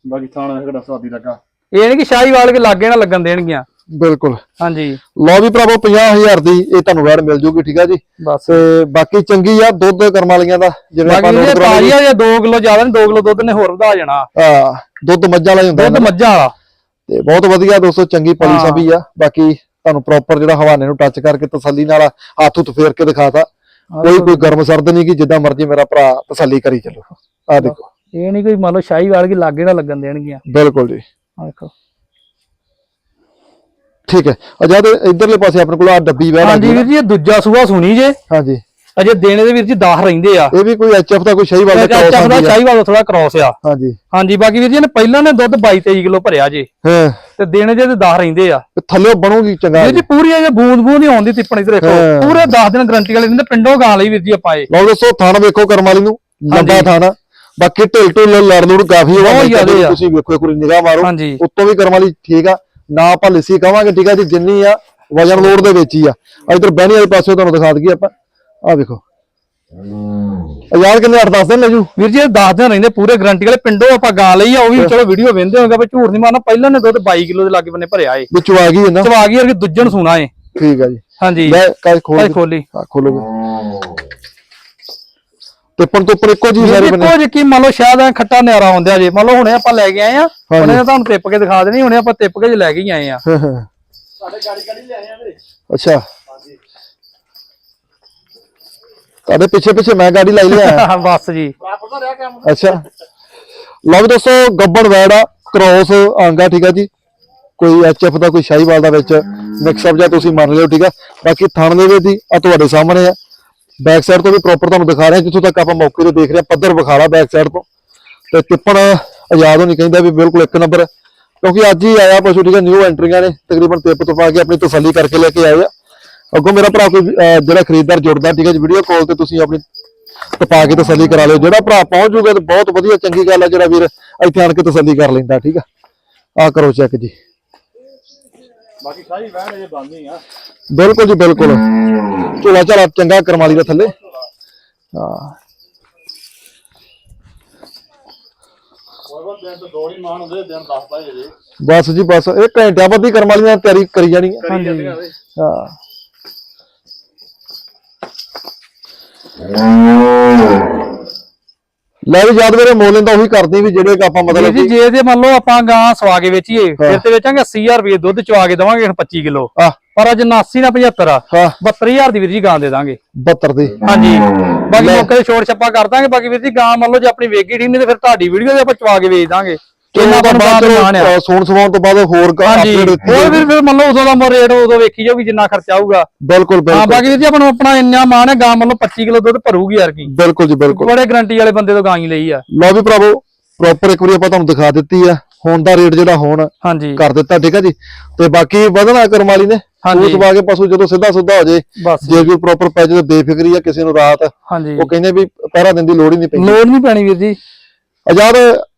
ਬਾਕੀ ਥਾਣਾ ਜਿਹੜਾ ਸਵਾਦੀ ਲੱਗਾ? ਇਹ ਨਹੀਂ ਕਿ ਸ਼ਾਹੀਵਾਲ ਕੇ ਲਾਗੇ ਨਾ ਲੱਗਣ ਦੇਣਗੀਆਂ। ਬਿਲਕੁਲ। ਹਾਂਜੀ। ਲਓ ਵੀ ਭਰਾਵੋ 50000 ਦੀ ਇਹ ਤੁਹਾਨੂੰ ਵੈੜ ਮਿਲ ਜੂਗੀ ਠੀਕ ਆ ਜੀ? ਬਸ। ਤੇ ਬਾਕੀ ਚੰਗੀ ਆ ਦੁੱਧ ਕਰਮ ਵਾਲੀਆਂ ਦਾ ਜਿਵੇਂ ਆਪਾਂ ਬਾਕੀ ਇਹ ਕਰਾਂਗੇ ਜੇ 2 ਕਿਲੋ ਜ਼ਿਆਦਾ ਨਹੀਂ 2 ਕਿਲੋ ਦੁੱਧ ਨੇ ਹੋਰ ਵਧਾ ਜਾਣਾ। ਆ ਦੁੱਧ ਮੱਝਾਂ ਵਾਲਾ ਹੀ ਹੁੰਦਾ ਦੁੱਧ। ਮੱਝਾਂ ਵਾਲਾ। ਤੇ ਬਹੁਤ ਵਧੀਆ ਦੋਸਤੋ ਚੰਗੀ ਪਲੀ ਹਾਂ। ਸਭੀ ਆ। ਬਾਕੀ ਤੁਹਾਨੂੰ ਪ੍ਰੋਪਰ ਜਿਹੜਾ ਹਵਾਨੇ ਨੂੰ ਟੱਚ ਕਰਕੇ ਤਸੱਲੀ ਨਾਲ ਹੱਥ ਹੁੱਥ ਫੇਰ ਕੇ ਦਿਖਾਤਾ। ਕੋਈ ਕੋਈ ਗਰਮ ਸਰਦ ਨਹੀਂ ਕਿ ਜਿੱਦਾਂ ਮਰਜ਼ੀ ਮੇਰਾ ਭਰਾ ਤਸੱਲੀ ਕਰੀ ਚੱਲੋ। ਆ ਦੇਖੋ। ਇਹ ਨਹੀਂ ਕੋਈ ਮੰਨ ਲਓ ਸ਼ਾਹੀ ਵਾਲ ਕੀ ਲਾਗੇ ਨਾ ਲੱਗਣ ਦੇਣਗੀਆਂ। ਬਿਲਕੁਲ ਜੀ। ਆ ਦੇਖੋ। ਠੀਕ ਹੈ। ਅਜਾਦ ਇਧਰਲੇ ਪਾਸੇ ਆਪਣੇ ਕੋਲ ਆ ਡੱਬੀ ਵੈੜ ਹਾਂਜੀ ਵੀਰ ਜੀ ਇਹ ਦੂਜਾ ਸੂਆ ਸੁਣੀ ਜੇ। ਹਾਂਜੀ। ਅਜੇ ਦੇਣੇ ਦੇ ਵੀਰ ਜੀ 10 ਰਹਿੰਦੇ ਆ। ਇਹ ਵੀ ਕੋਈ ਐਚਐਫ ਦਾ ਕੋਈ ਸਹੀ ਵਾਲਾ ਚਾਚਾ ਦਾ ਸ਼ਾਹੀ ਵਾਲ ਥੋੜਾ ਕ੍ਰੋਸ ਆ। ਹਾਂਜੀ। ਹਾਂਜੀ ਬਾਕੀ ਵੀਰ ਜੀ ਨੇ ਪਹਿਲਾਂ ਨੇ ਦੁੱਧ 22 23 ਕਿਲੋ ਭਰਿਆ ਜੇ। ਹਾਂ। ਤੇ ਦੇਣੇ ਜੇ ਤੇ 10 ਰਹਿੰਦੇ ਆ। ਥੱਲੇ ਬਣੂਗੀ ਚੰਗਾ ਵੀਰ ਜੀ। ਪੂਰੀ ਇਹ ਬੂੰਦ ਬੂੰਦ ਹੀ ਆਉਂਦੀ ਤਿੱਪਣ ਇਧਰ ਦੇਖੋ। ਪੂਰੇ 10 ਦਿਨ ਗਰੰਟੀ ਵਾਲੇ ਦਿੰਦੇ ਪਿੰਡੋਂ ਗਾਂ ਲਈ ਵੀਰ ਜੀ ਆਪਾਂ ਇਹ। ਲਓ ਦੋਸਤੋ ਥਾਣਾ ਵੇਖੋ ਕਰਮ ਵਾਲੀ ਨੂੰ। ਲੰਬਾ। ਥਾਣਾ। ਬਾਕੀ ਢਿਲ ਢੁਲ ਲੜ ਲੁੜ ਕਾਫੀ ਆ। ਤੁਸੀਂ ਵੇਖੋ ਇੱਕ ਵਾਰੀ ਨਿਗਾਹ ਮਾਰੋ। ਉੱਤੋਂ ਵੀ ਕਰਮ ਵਾਲੀ ਠੀਕ ਆ। ਨਾ ਆਪਾਂ ਲਿੱਸੀ ਕਵਾਂਗੇ ਠੀਕ ਆ ਜੀ ਜਿੰਨੀ ਆ ਵਜਨ ਲੋਡ ਦੇ ਵਿੱਚ ਹੀ ਆ। ਇਧਰ ਬਹਿਣੀ ਵਾਲੇ ਪਾਸੇ ਤੁਹਾਨੂੰ ਦਿਖਾ ਦਈਏ ਆਪਾਂ। ਆ ਵੇਖੋ। ਯਾਰ ਕਿੰਨੇ 8-10 ਦਿਨ ਲੈ ਜੂ? ਵੀਰ ਜੀ ਇਹ 10 ਦਿਨ ਰਹਿੰਦੇ ਪੂਰੇ ਗਰੰਟੀ ਵਾਲੇ ਪਿੰਡੋਂ ਆਪਾਂ ਗਾਂ ਲਈ ਆ ਉਹ ਵੀ ਚਲੋ ਵੀਡੀਓ ਵੇਂਦੇ ਹੋਗਾ ਵੀ ਝੂਠ ਨਹੀਂ ਮਾਰਨਾ ਪਹਿਲਾਂ ਨੇ ਦੁੱਧ 22 ਕਿਲੋ ਦੇ ਲਾਗੇ ਬੰਨੇ ਭਰਿਆ ਏ। ਵਿੱਚੋਂ ਆ ਗਈ ਹੈ ਨਾ? ਚਵਾ ਗਈ ਵਰਗੀ ਦੁੱਜਣ ਸੁਣਾ ਏ। ਠੀਕ ਆ ਜੀ। ਹਾਂਜੀ। ਲੈ ਕਾਜ ਖੋਲ ਖੋਲੀ ਖੋਲੋ। ਤੇ ਪਣ ਤੋਂ ਉੱਪਰ ਇੱਕੋ ਜੀ ਸਾਰੇ ਬਣੇ। ਇੱਕੋ ਜਿਹੀ ਮੰਨ ਲਓ ਸ਼ਾਇਦ ਐ ਖੱਟਾ ਨਿਆਰਾ ਹੁੰਦਿਆ ਜੇ। ਮੰਨ ਲਓ ਹੁਣੇ ਆਪਾਂ ਲੈ ਕੇ ਆਏ ਆ ਹੁਣੇ ਤੁਹਾਨੂੰ ਟਿੱਪ ਕੇ ਦਿਖਾ ਦੇਣੀ ਹੁਣੇ ਆਪਾਂ ਟਿੱਪ ਕੇ ਜੇ ਲੈ ਕੇ ਹੀ ਆਏ ਆ। ਹਾਂ, ਹਾਂ। ਸਾਡੇ ਗਾੜੀ ਗਾੜੀ ਲੈ ਆਏ ਆ ਵੀਰੇ ਅੱਛਾ। ਤੁਹਾਡੇ ਪਿੱਛੇ ਪਿੱਛੇ ਮੈਂ ਗਾੜੀ ਲਾਈ ਲਿਆ। ਬਸ ਜੀ। ਅੱਛਾ। ਲਓ ਵੀ ਦੋਸਤੋ ਗੱਬੜ ਵੈੜ ਆ ਕ੍ਰੋਸ ਆਂਗਾ ਠੀਕ ਆ ਜੀ। ਕੋਈ ਐਚਐਫ ਦਾ ਕੋਈ ਸ਼ਾਹੀਵਾਲ ਦਾ ਵਿੱਚ ਮਿਕਸ ਅਪ ਜਾਂ ਤੁਸੀਂ ਮੰਨ ਲਿਓ ਠੀਕ ਆ। ਬਾਕੀ ਥਣ ਦੇ ਵਿੱਚ ਦੀ ਆ ਤੁਹਾਡੇ ਸਾਹਮਣੇ ਆ। ਬੈਕ ਸਾਈਡ ਤੋਂ ਵੀ ਪ੍ਰੋਪਰ ਤੁਹਾਨੂੰ ਦਿਖਾ ਰਹੇ, ਜਿੱਥੋਂ ਤੱਕ ਆਪਾਂ ਮੌਕੇ ਤੇ ਦੇਖ ਰਹੇ ਪੱਧਰ ਵਿਖਾਲਾ ਬੈਕ ਸਾਈਡ ਤੋਂ। ਤੇ ਟਿੱਪਣ ਆਜ਼ਾਦ ਹੋਣੀ ਕਹਿੰਦਾ ਵੀ ਬਿਲਕੁਲ ਇੱਕ ਨੰਬਰ ਕਿਉਂਕਿ ਅੱਜ ਹੀ ਆਇਆ ਪਸ਼ੂ, ਠੀਕ ਆ ਨਿਊ ਐਂਟਰੀਆਂ ਨੇ, ਤਕਰੀਬਨ ਟਿੱਪ ਤੋਂ ਪਾ ਕੇ ਆਪਣੀ ਤਸੱਲੀ ਕਰਕੇ ਲੈ ਕੇ ਆਏ ਆ। ਅੱਗੋਂ ਮੇਰਾ ਭਰਾ ਕੋਈ ਜਿਹੜਾ ਖਰੀਦਦਾਰ ਜੁੜਦਾ, ਠੀਕ ਹੈ ਜੀ ਵੀਡੀਓ ਕਾਲ ਤੇ ਤੁਸੀਂ ਆਪਣੀ ਟਪਾ ਕੇ ਤਸੱਲੀ ਕਰਾ ਲਿਓ। ਜਿਹੜਾ ਭਰਾ ਪਹੁੰਚ ਜੂਗਾ ਤੇ ਬਹੁਤ ਵਧੀਆ ਚੰਗੀ ਗੱਲ ਹੈ ਜਿਹੜਾ ਵੀਰ ਇੱਥੇ ਆਣ ਕੇ ਤਸੱਲੀ ਕਰ ਲੈਂਦਾ, ਠੀਕ ਆ। ਆ ਕਰੋ ਚੈੱਕ ਜੀ। ਬਾਕੀ ਸਾਰੀ ਵਹਿਣ ਅਜੇ ਬੰਦ ਨਹੀਂ ਆ। ਬਿਲਕੁਲ ਜੀ ਬਿਲਕੁਲ। ਝੋਲਾ ਝਾਲਾ ਚੰਗਾ ਕਰਮਾਲੀ ਦਾ ਥੱਲੇ। ਹਾਂ। ਹੋਰ ਦਿਨ ਤੋਂ ਦੋ ਹੀ ਮਾਨ ਹੁੰਦੇ ਦਿਨ 10 ਪਾਏ ਜੇ ਬਸ ਜੀ ਬਸ। ਇਹ ਘੰਟਿਆਂ ਬੱਧੀ ਕਰਮਾਲੀ ਨਾਲ ਤਿਆਰੀ ਕਰੀ ਜਾਣੀ ਹੈ ਕਰੀ ਜਾਂਦੇ ਆ। ਵੇ ਹਾਂ। ਲੈ ਵੀ ਜਦ ਮੇਰੇ ਮੁੱਲ ਇਹਦਾ ਉਹੀ ਕਰਦੇ ਵੀ ਜਿਹੜੇ ਆਪਾਂ ਮਤਲਬ ਜੀ ਜੇ ਤੇ ਮੰਨ ਲਓ ਆਪਾਂ ਗਾਂ ਸਵਾ ਕੇ ਵੇਚੀਏ ਫਿਰ ਤੇ ਵੇਚਾਂਗੇ 80000 ਰੁਪਏ ਦੁੱਧ ਚਵਾ ਕੇ ਦਵਾਂਗੇ 25 ਕਿਲੋ। ਪਰ ਅੱਜ 79 ਨਾ 75 ਆ। ਹਾਂ। 72000 ਦੀ ਵੀਰ ਜੀ ਗਾਂ ਦੇ ਦਾਂਗੇ। 72 ਦੀ। ਹਾਂਜੀ। ਬਾਕੀ। ਮੌਕੇ ਤੇ ਛੋੜ ਛੱਪਾ ਕਰ ਦਾਂਗੇ। ਬਾਕੀ ਵੀਰ ਜੀ ਗਾਂ ਮੰਨ ਲਓ ਜੇ ਆਪਣੀ ਵੇਗੀ ਠੀਕ ਨਹੀਂ ਤੇ ਫਿਰ ਤੁਹਾਡੀ ਵੀਡੀਓ ਦੇ ਆਪਾਂ ਚਵਾ ਕੇ ਵੇਚ ਦਾਂਗੇ। ਤੋਂ ਆਪਾਂ ਬਾਅਦ ਮਾਣ ਆ। ਸੌਣ ਸਵਾਉਣ ਤੋਂ ਬਾਅਦ ਹੋਰ ਹਾਂਜੀ। upgrade ਦਿੱਤੀ ਹੋਰ ਜਾਊਗੀ। ਵੀਰ ਫਿਰ ਮੰਨ ਲਓ ਉਦੋਂ ਦਾ ਰੇਟ ਉਦੋਂ ਵੇਖੀ ਜਾਊਗੀ ਜਿੰਨਾ ਖਰਚਾ ਆਊਗਾ। ਬਿਲਕੁਲ ਹਾਂ ਬਿਲਕੁਲ। ਬਾਕੀ ਵੀਰ ਜੀ ਆਪਾਂ ਨੂੰ ਆਪਣਾ ਇੰਨਾ ਮਾਣ ਹੈ ਗਾਂ ਮੰਨ ਲਓ 25 ਕਿਲੋ ਦੁੱਧ ਭਰੂਗੀ ਯਾਰ ਕੀ। ਬਿਲਕੁਲ ਜੀ ਬਿਲਕੁਲ। ਬੜੇ ਗਰੰਟੀ ਵਾਲੇ ਬੰਦੇ ਤੋਂ ਗਾਂ ਹੀ ਲਈ ਆ। ਲਓ ਵੀ ਭਰਾਵੋ ਪ੍ਰੋਪਰ ਇੱਕ ਵਾਰੀ ਆਪਾਂ ਤੁਹਾਨੂੰ ਦਿਖਾ ਦਿੱਤੀ ਆ ਹੁਣ ਦਾ ਰੇਟ ਜਿਹੜਾ ਹੁਣ ਹਾਂਜੀ। ਕਰ ਦਿੱਤਾ ਠੀਕ ਹੈ ਜੀ? ਤੇ ਬਾਕੀ ਵਧਣਾ ਕਰਮ ਵਾਲੀ ਨੇ। ਹਾਂਜੀ। ਉਸ ਵਾਗੇ ਪਸ਼ੂ ਜਦੋਂ ਸਿੱਧਾ ਸੁੱਧਾ ਹੋ ਜੇ ਬਸ ਜੇ। ਕੋਈ ਪ੍ਰੋਪਰ ਪੈ ਜੇ ਬੇਫਿਕਰੀ ਆ ਕਿਸੇ ਨੂੰ ਰਾਤ ਹਾਂਜੀ। ਉਹ ਕਹਿੰਦੇ ਵੀ ਪਹਿਰਾ ਦਿਨ ਦੀ ਲੋੜ ਹੀ ਨਹੀਂ ਪੈਂਦੀ। ਲੋੜ ਨਹੀਂ ਪੈਣੀ ਵੀਰ ਜੀ। ਆਜ਼ਾਦ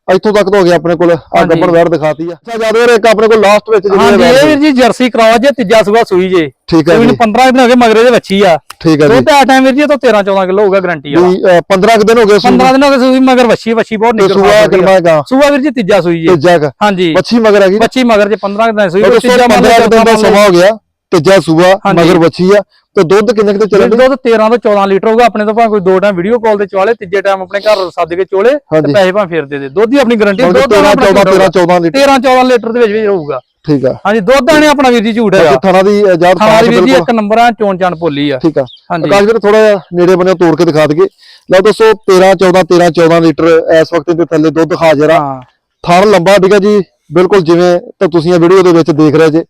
ਇੱਥੋਂ ਤੱਕ ਤੋਂ ਹੋ ਗਿਆ ਆਪਣੇ ਕੋਲ ਆ ਹਾਂਜੀ। ਵੈੜ ਦਿਖਾਤੀ ਆ। ਅੱਛਾ ਆਜ਼ਾਦ ਵੀਰ ਇੱਕ ਆਪਣੇ ਕੋਲ ਲਾਸਟ ਵਿੱਚ ਜਿਹੜੀ ਹਾਂਜੀ ਇਹ। ਵੀਰ ਜੀ ਜਰਸੀ ਕਰਾਵਾ ਜੇ ਤੀਜਾ ਸੂਆ ਸੂਈ ਜੇ। ਠੀਕ ਹੈ ਜੀ। ਨੂੰ 15 ਦਿਨ ਹੋ ਗਏ ਮਗਰੇ ਦੇ ਵੱਛੀ ਆ। ਠੀਕ ਹੈ ਜੀ। ਦੁੱਧ ਆ ਟਾਈਮ ਵੀਰ ਜੀ ਇਹ ਤੋਂ 13 14 ਕਿਲੋ ਹੋਊਗਾ ਗਰੰਟੀ ਵਾਲਾ। ਵੀ, ਅਹ, 15 ਕੁ ਦਿਨ ਹੋ ਗਏ ਸੂਈ 15 ਦਿਨ ਹੋ ਗਏ ਸੂਈ ਮਗਰ ਵੱਛੀ ਵੱਛੀ ਬਹੁਤ ਤੇ ਨਿਕਲ ਸੂਆ ਕਿੰਨਾ ਹੈਗਾ? ਸੂਆ ਵੀਰ ਜੀ ਤੀਜਾ ਸੂਈ ਜੇ। ਤੀਜਾ ਕ। ਹਾਂਜੀ। ਮੱਛੀ ਮਗਰ ਹੈਗੀ ਵੱਛੀ ਮਗਰ ਜੇ 15 ਦਿਨ ਸੂਈ ਉਹ ਤੀਜਾ ਮੰਨ 15 ਲਓ ਕੁ ਦਿਨ ਦਾ ਸਮਾਂ ਹੋ ਗਿਆ। ਤੀਜਾ ਸੂਆ ਹਾਂਜੀ। ਮਗਰ ਬੱਚੀ ਆ ਤੇ ਦੁੱਧ ਕਿੰਨੇ ਕਿਤੇ ਚੱਲਣ ਦੁੱਧ 13 ਤੋਂ 14 ਲੀਟਰ ਹੋਊਗਾ ਆਪਣੇ ਤੋਂ ਭਾਵੇਂ ਕੋਈ ਦੋ ਟਾਈਮ ਵੀਡੀਓ ਕਾਲ ਤੇ ਚਵਾਲੇ ਤੀਜੇ ਟਾਈਮ ਆਪਣੇ ਘਰ ਸੱਦ ਕੇ ਚੋਲੇ ਹਾਂਜੀ। ਤੇ ਪੈਸੇ ਭਾਵੇਂ ਫੇਰ ਦੇ ਦੇ। ਦੁੱਧ ਹੀ ਆਪਣੀ ਗਾਰੰਟੀ 13 14 13 14 ਲੀਟਰ। 13 14 ਲੀਟਰ ਦੇ ਵਿੱਚ ਵਿੱਚ ਰਹੂਗਾ ਠੀਕ ਆ। ਹਾਂਜੀ ਦੁੱਧ ਆਣੇ ਆਪਣਾ ਵੀਰ ਜੀ ਝੂਠ ਬਾਕੀ ਥਾਣਾ ਦੀ ਆਜ਼ਾਦ ਹਮਾਰੀ ਵੀਰ ਜੀ ਇੱਕ ਨੰਬਰ ਆ ਚੋਣ ਚਾਣ ਭੋਲੀ ਆ। ਠੀਕ ਆ। ਹਾਂਜੀ। ਆਕਾਸ਼ ਵੀਰ ਥੋੜਾ ਜਿਹਾ ਨੇੜੇ ਬੰਨੇ ਤੋੜ ਕੇ ਦਿਖਾ ਦਈਏ। ਲਓ ਦੋਸਤੋ 13 14 13 14 ਲੀਟਰ ਇਸ ਵਕਤ ਦੇ ਥੱਲੇ ਦੁੱਧ ਹਾਜ਼ਰ ਆ। ਹਾਂ। ਥਣ ਲੰਬਾ ਠੀਕ ਆ ਜੀ ਬਿਲਕੁਲ ਜਿਵੇਂ ਤਾਂ ਤੁਸੀਂ ਇਹ ਵੀਡੀਓ ਦੇ ਵਿੱਚ ਦੇਖ ਰਹੇ ਜੇ।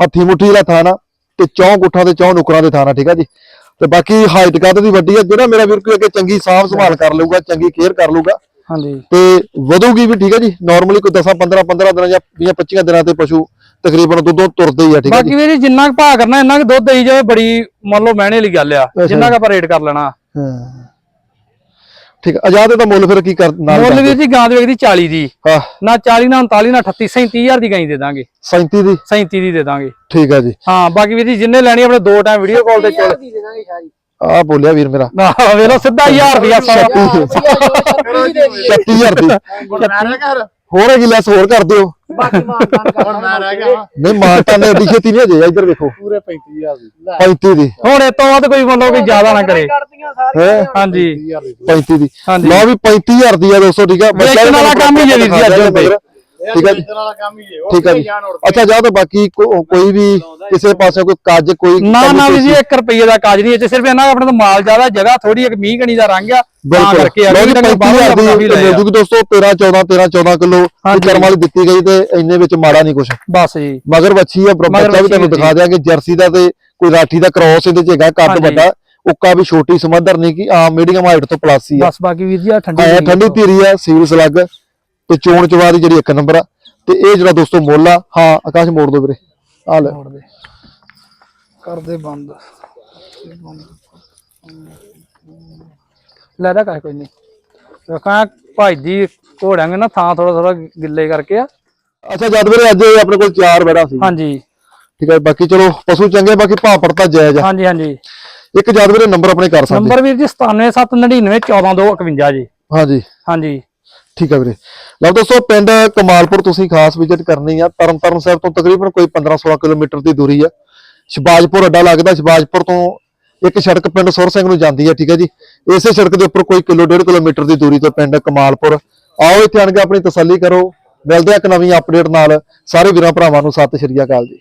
ਹੱਥੀ ਮੁੱਠੀ ਵਾਲਾ ਥਾਣਾ ਤੇ ਚੌਂ ਗੁੱਠਾਂ ਤੇ ਚੌਂ ਨੁਕਰਾਂ ਦੇ ਥਾਣਾ ਠੀਕ ਆ ਜੀ? ਤੇ ਬਾਕੀ ਹਾਈਟ ਕੱਦ ਦੀ ਵੱਡੀ ਆ ਜਿਹੜਾ ਮੇਰਾ ਵੀਰ ਕੋਈ ਅੱਗੇ ਚੰਗੀ ਸਾਂਭ ਸੰਭਾਲ ਕਰ ਲਊਗਾ ਚੰਗੀ ਕੇਅਰ ਕਰ ਲਊਗਾ। ਹਾਂਜੀ। ਤੇ ਵਧੂਗੀ ਵੀ ਠੀਕ ਹੈ ਜੀ? ਨਾਰਮਲੀ ਕੋਈ 10 15 15 ਦਿਨਾਂ ਜਾਂ 20 25 ਦਿਨਾਂ ਤੇ ਪਸ਼ੂ ਤਕਰੀਬਨ ਦੁੱਧੋਂ ਤੁਰਦੇ ਹੀ ਆ ਠੀਕ ਹੈ ਬਾਕੀ ਵੀਰ ਜਿੰਨਾ ਕੁ ਭਾਅ ਕਰਨਾ ਇੰਨਾ ਕੁ ਦੁੱਧ ਦੇਈ ਜਾਵੇ ਬੜੀ ਮੰਨ ਲਓ ਮਹਿਣੇ ਵਾਲੀ ਗੱਲ ਆ। ਜਿੰਨਾ ਕੁ ਆਪਾਂ ਰੇਟ ਕਰ ਲੈਣਾ। ਹਾਂ। ਠੀਕ ਹੈ ਆਜ਼ਾਦ ਇਹਦਾ ਮੁੱਲ ਫਿਰ ਕੀ ਕਰ ਨਾਲ ਮੁੱਲ ਵੀਰ ਜੀ ਗਾਂ ਦੇ ਵੇਖਦੀ 40 ਦੀ। ਹਾਂ। ਨਾ 40 ਨਾ 39 ਨਾ 38 37000 ਦੀ ਗਾਂ ਦੇ ਦਾਂਗੇ। 37 ਦੀ? 37 ਦੀ ਦੇ ਦਾਂਗੇ। ਠੀਕ ਹੈ ਜੀ। ਹਾਂ ਬਾਕੀ ਵੀਰ ਜੀ ਜਿੰਨੇ ਲੈਣੀ ਆਪਣੇ ਦੋ ਟਾਈਮ ਵੀਡੀਓ ਕਾਲ ਤੇ ਚੋਲ। ਆ ਬੋਲਿਆ ਵੀਰ ਮੇਰਾ। ਨਾ ਵੇਖ ਲਓ ਸਿੱਧਾ 1000 ਰੁਪਿਆ ਸੌ 36000 ਦੀ। ਗੁਰਨਾਰੇ ਘਰ। ਹੋਰ ਹੈਗੀ ਲੈਸ ਹੋਰ ਕਰ ਦਿਓ। ਬਾਕੀ ਮਾਨਦਾਨ ਹੁਣ ਮੈਂ ਰਹਿ ਗਿਆ। ਨਹੀਂ ਮਾਰਤਾ ਨੇ ਅੱਡੀ ਛੇਤੀ ਨਹੀਂ ਅਜੇ ਇੱਧਰ ਵੇਖੋ। ਪੂਰੇ 35000 ਦੀ। 35 ਦੀ। ਹੁਣ ਇਹ ਤੋਂ ਬਾਅਦ ਕੋਈ ਮਤਲਬ ਕੋਈ ਜ਼ਿਆਦਾ ਨਾ ਕਰੇ। ਕਰਦੀਆਂ ਸਾਰੀਆਂ? ਹੈ? ਹਾਂਜੀ। 35000 ਦੀ। 35 ਦੀ। ਹਾਂਜੀ। ਲਓ ਵੀ 35000 ਦੀ ਆ ਦੋਸਤੋ ਠੀਕ ਆ। ਵੇਚਣ ਵਾਲਾ ਕੰਮ ਹੀ ਹੈ ਵੀਰ ਜੀ ਅੱਜ ਤੇ। ਠੀਕ ਹੈ ਜੀ। ਕੰਮ ਹੀ ਹੈ ਠੀਕ ਹੈ ਜੀ। ਅੱਛਾ ਜਾਂ ਤਾਂ ਬਾਕੀ ਕੋ- ਕੋਈ ਵੀ ਕਿਸੇ ਪਾਸੇ ਕੋਈ ਕੱਜ ਕੋਈ ਨਾ ਨਾ ਵੀ ਜੀ ਪੇਸ਼ੀ- 1 ਰੁਪਏ ਦਾ ਕਾਜ ਨਹੀਂ ਇਹ 'ਚ ਸਿਰਫ ਇਹਨਾਂ ਦਾ ਆਪਣੇ ਤੋਂ ਮਾਲ ਜ਼ਿਆਦਾ ਜਗ੍ਹਾ ਥੋੜੀ ਇੱਕ ਮੀਂਹ ਕਣੀ ਦਾ ਰੰਗ ਆ ਤਾਂ ਬਿਲਕੁਲ ਕਰਕੇ ਆ ਲਓ ਜੀ ਵੀ ਬਾਹਰੋਂ 35000 ਦੀ ਕਾਫੀ ਲਏ ਮਿਲ ਆ। ਜੂਗੀ ਦੋਸਤੋ 13 14 13 14 ਕਿਲੋ ਹਾਂਜੀ। ਕਰਮ ਵਾਲੀ ਦਿੱਤੀ ਗਈ ਤੇ ਇੰਨੇ ਵਿੱਚ ਮਾੜਾ ਨਹੀਂ ਕੁਛ ਬਸ ਜੀ ਮਗਰ ਬੱਚੀ ਆ ਮਗਰ ਬੱਚਾ ਵੀ ਵੱਛੀ ਤੁਹਾਨੂੰ ਦਿਖਾ ਦਿਆਂਗੇ ਜਰਸੀ ਦਾ ਤੇ ਕੋਈ ਰਾਠੀ ਦਾ ਕ੍ਰੋਸ ਇਹਦੇ ਚ ਹੈਗਾ ਕੱਦ ਹਾਂਜੀ। ਵੱਡਾ ਉੱਕਾ ਵੀ ਛੋਟੀ ਸਮਝਦਾਰ ਨਹੀਂ ਕਿ ਆਮ ਮੀਡੀਅਮ ਹਾਈਟ ਤੋਂ ਪਲੱਸ ਹੀ ਆ ਬਸ ਬਾਕੀ ਵੀਰ ਜੀ ਆ ਠੰਡੀ ਐ ਹੋਈ ਠੰਡੀ ਧੀਰੀ ਆ ਸੀਲ ਸਲੱਗ ਤੇ ਚੋਣ ਚਵਾ ਦੀ ਜਿਹੜੀ ਇੱਕ ਨੰਬਰ ਆ ਤੇ ਇਹ ਜਿਹੜਾ ਦੋਸਤੋ ਮੁੱਲ ਆ ਹਾਂ ਆਕਾਸ਼ ਮੋੜ ਦੋ ਵੀਰੇ ਆ ਲੈ। ਮੋੜ ਦੇ। ਕਰਦੇ ਬੰਦ। ਲੈ ਦਾ ਕਰ ਕੋਈ ਨਹੀਂ ਵੇਖਾਂ ਭਾਈ ਜੀ ਘੋੜਾਂਗੇ ਨਾ ਥਾਂ ਥੋੜਾ ਥੋੜਾ ਗਿੱਲੇ ਕਰਕੇ ਆ। ਅੱਛਾ ਜਦ ਵੀਰੇ ਅੱਜ ਆਪਣੇ ਕੋਲ ਚਾਰ ਬੈੜਾ ਸੀ। ਹਾਂਜੀ। ਠੀਕ ਹੈ ਬਾਕੀ ਚਲੋ ਪਸ਼ੂ ਚੰਗੇ ਬਾਕੀ ਭਾਅ ਪੜਤਾ ਜਾਇਜ਼ ਆ। ਹਾਂਜੀ ਹਾਂਜੀ। ਇੱਕ ਜਦ ਵੀਰੇ ਨੰਬਰ ਆਪਣੇ ਕਰ ਸਕਦੇ ਨੰਬਰ ਵੀਰ ਜੀ 9779914251 ਜੀ। ਹਾਂਜੀ। ਹਾਂਜੀ। ਠੀਕ ਹੈ ਵੀਰੇ। ਲਓ ਦੋਸਤੋ, ਪਿੰਡ ਕਮਾਲਪੁਰ ਤੁਸੀਂ ਖਾਸ ਵਿਜ਼ਿਟ ਕਰਨੀ ਆ। ਤਰਨਤਾਰਨ ਸਾਹਿਬ ਤੋਂ ਤਕਰੀਬਨ ਕੋਈ 15-16 ਕਿਲੋਮੀਟਰ ਦੀ ਦੂਰੀ ਆ। ਸ਼ਿਵਾਜਪੁਰ ਅੱਡਾ ਲੱਗਦਾ। ਸ਼ਿਬਾਜਪੁਰ ਤੋਂ ਇੱਕ ਸੜਕ ਪਿੰਡ ਸੁਰ ਸਿੰਘ ਨੂੰ ਜਾਂਦੀ ਹੈ ਠੀਕ ਹੈ ਜੀ। ਇਸੇ ਸੜਕ ਦੇ ਉੱਪਰ ਕੋਈ ਕਿਲੋ ਡੇਢ ਕਿਲੋਮੀਟਰ ਦੀ ਦੂਰੀ ਤੋਂ ਪਿੰਡ ਕਮਾਲਪੁਰ। ਆਓ ਇੱਥੇ ਆਣ ਕੇ ਆਪਣੀ ਤਸੱਲੀ ਕਰੋ। ਮਿਲਦੇ ਆ ਇੱਕ ਨਵੀਂ ਅਪਡੇਟ ਨਾਲ। ਸਾਰੇ ਵੀਰਾਂ ਭਰਾਵਾਂ ਨੂੰ ਸਤਿ ਸ਼੍ਰੀ ਅਕਾਲ ਜੀ।